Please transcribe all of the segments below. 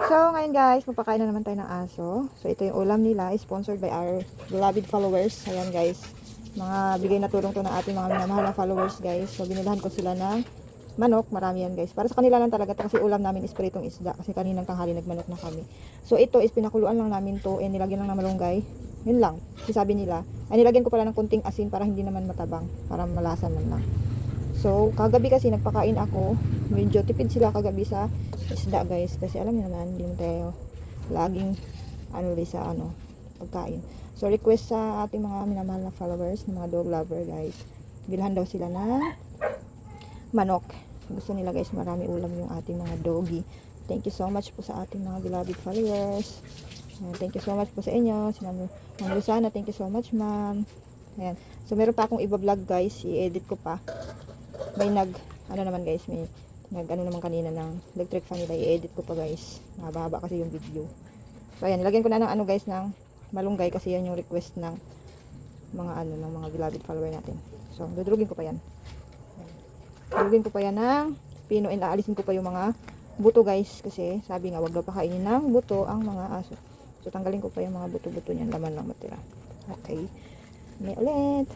So, ngayon guys, magpakain na naman tayo ng aso. So, ito yung ulam nila, sponsored by our beloved followers. Ayan guys, mga bigay na tulong to ng ating mga minamahal na followers guys. So, binilahan ko sila ng manok. Marami yan guys. Para sa kanila lang talaga kasi ulam namin is pritong isda. Kasi kaninang tanghali nagmanok na kami. So, ito is pinakuluan lang namin to and nilagyan lang ng malunggay. Yun lang. Sabi nila, ay nilagyan ko pala ng kunting asin para hindi naman matabang. Para malasan man lang. So, kagabi kasi nagpakain ako. Medyo tipid sila kagabi sa isda guys. Kasi alam niyo naman, hindi naman tayo laging ano sa ano, pagkain. So, request sa ating mga minamahal na followers, ng mga dog lover guys. Bilhan daw sila na manok. Gusto nila guys, marami ulam yung ating mga doggy. Thank you so much po sa ating mga beloved followers. Ayan, thank you so much po sa inyo. Si Ma'am Lucana, thank you so much ma'am. Ayan. So, meron pa akong iba-vlog guys. I-edit ko pa may nag ano naman guys may nag ano naman kanina ng electric fan nila i-edit ko pa guys. Mahaba kasi yung video. So ayan nilagyan ko na ng ano guys ng malunggay kasi yan yung request ng mga ano ng mga beloved follower natin. So dudurugin ko pa yan. Ayan. dudurugin ko pa yan ng pino and aalisin ko pa yung mga buto guys. Kasi sabi nga wag daw pakainin ng buto ang mga aso. So tanggalin ko pa yung mga buto-buto niyan laman lang matira. Okay. May ulit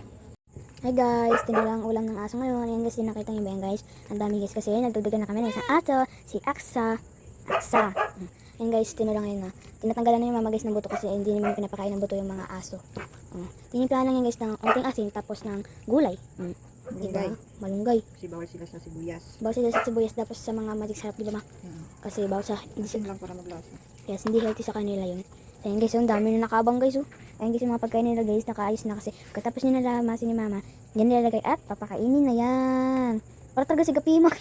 Hi guys, tinilang ulam ng aso ngayon. Ayan guys, nakita niyo ba yan guys? Ang dami guys kasi nagdagdagan na kami ng isang aso, si Aksa. Aksa. Mm. Ayan guys, tinilang ngayon na. Tinatanggalan na yung mama guys ng buto kasi hindi naman pinapakain ng buto yung mga aso. Uh, tinimplahan lang yan guys ng onting asin tapos ng gulay. Mm. Malunggay. Malunggay. kasi bawal sila sa sibuyas Bawas sila sa sibuyas tapos sa mga magic sarap di ba ma? Hmm. Kasi bawas sa hindi lang para maglasa. Yes, hindi healthy sa kanila yun. Ayan guys, ang dami na nakabang guys oh. Ayan guys, yung mga pagkain nila guys, nakaayos na kasi. Katapos nila nalamasin ni mama, yan nilalagay at papakainin na yan. Para talaga si Gapi mag...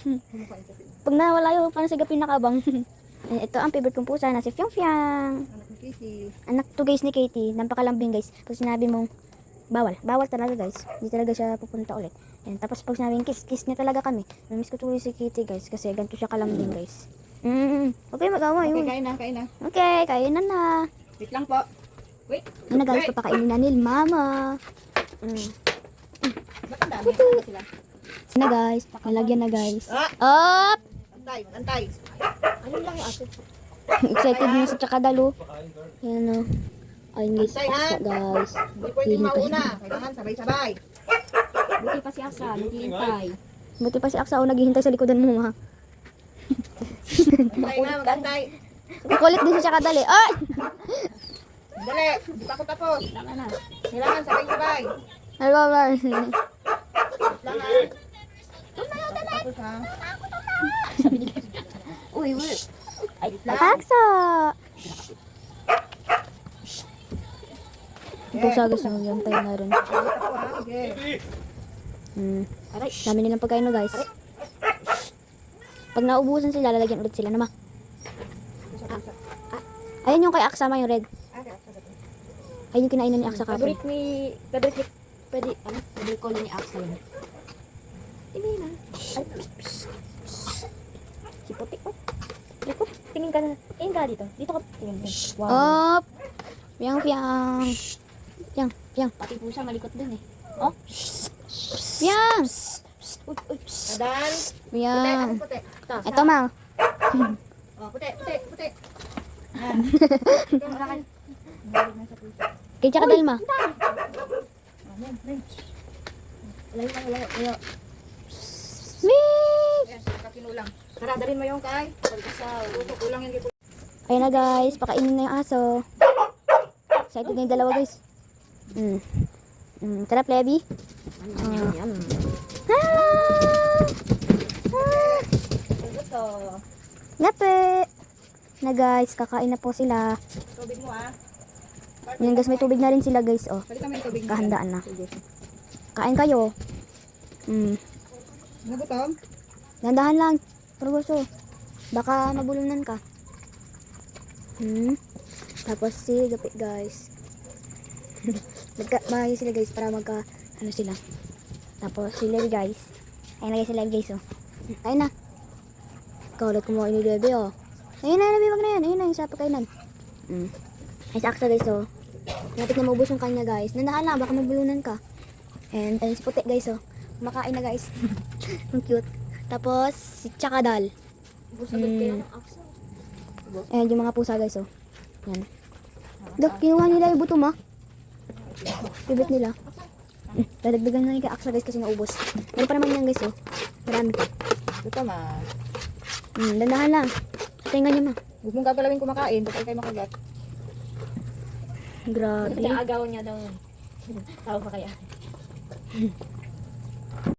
Pag nawala yun, parang si Gapi nakabang. Ayan, ito ang favorite kong pusa na si Fyong Fyong. Anak ni Casey. Anak to guys ni Katie, napakalambing guys. Pag sinabi mong bawal, bawal talaga guys. Hindi talaga siya pupunta ulit. Ayan, tapos pag sinabing kiss, kiss niya talaga kami. Namiss ko tuloy si Katie guys kasi ganito siya kalambing guys. Mm, okay mag-awa Okay, yun. kain na, kain na. Okay, kain na na. Wait lang po. Wait. Ano na guys, papakainin na nil mama. Mm. Ba't ang dami? Ano sila? Na guys, nalagyan na guys. Ah! Up! Antay, antay. Ano lang yung aso? Excited na sa tsakadalo. Yan o. Antay, ha? asa guys. Hindi pwedeng mauna. Kailangan sabay-sabay. Buti pa si Asa, naghihintay. Buti pa si Aksa o naghihintay sa likodan mo ha. Antay na, mag-antay. Kukulit din si tsakadali. Ay! Dali, hindi pa ako tapos. Tama na. Kailangan sabay-sabay. Hello, Wait lang ha. Tapos ha. Uy, uy. Ay, Aksa! Pusa guys, nagyantay na rin. Wait ako ha. Sige. Hmm. Dami nilang pagkain no guys. Pag naubusan sila, lalagyan ulit sila naman. Ayun yung kay Aksa, yung red. Ayun yung kinainan ni Aksa kapon. Favorite ni... Favorite ni... Pwede, ano? Pwede ko ni Axel. Hindi na. Ay, si Puti, oh. Dito, tingin ka na. Tingin ka dito. Dito ka. Tingin ka. Wow. Up! Piang, piang. Piang, piang. Pati pusa malikot din eh. Oh. Piang! Uy, uy. Dadan. Puti, puti. Ito, Ito, Mang. Oh, puti, puti, puti. Kay tsaka Dalma. Layo lang, layo, layo. Miss! Yes, kakinulang. Tara, dalhin mo yung kay. Pagkasaw. Usok ulang yung gipo. Ayun na guys, pakainin na yung aso. Excited na yung dalawa guys. Mm. Mm, tara. Yan, yan. Ah! Ah! Gusto. Yape! Na guys, kakain na po sila. Tubig mo ah. Yan guys, may tubig na rin sila guys. Oh, kahandaan na. Kain kayo. Mm. Nagutom? Dandahan lang. Pergoso. Baka mabulunan ka. Hmm. Tapos si gapi guys. Nagka, mahagi sila guys para magka, ano sila. Tapos si Levi guys. Ayun na guys si Levi guys oh. Ayun na. Kaulat kumuha ni Levi oh. Ayun na, wag na yan. Ayun na, yung sa pagkainan. Hmm. Ay sa Aksa guys oh. Napit na maubos yung kanya guys. Nandahan lang, baka mabulunan ka. And ayun si Puti guys oh. Kumakain na guys. Ang cute. Tapos si Chakadal. Kaya Mm. ng Axel. boss. Ayan yung mga pusa guys oh. Yan. Dok, kinuha nila yung buto ma. Pibit nila. Hmm, dadagdagan na yung Aksa guys kasi naubos. Meron pa naman yan guys oh. Marami. Ito ma. Hmm, dandahan lang. Tingnan niyo ma. Huwag mong gagalawin kumakain. Ba't ay kayo makagat? Grabe. Agawan niya daw. Tao pa kaya.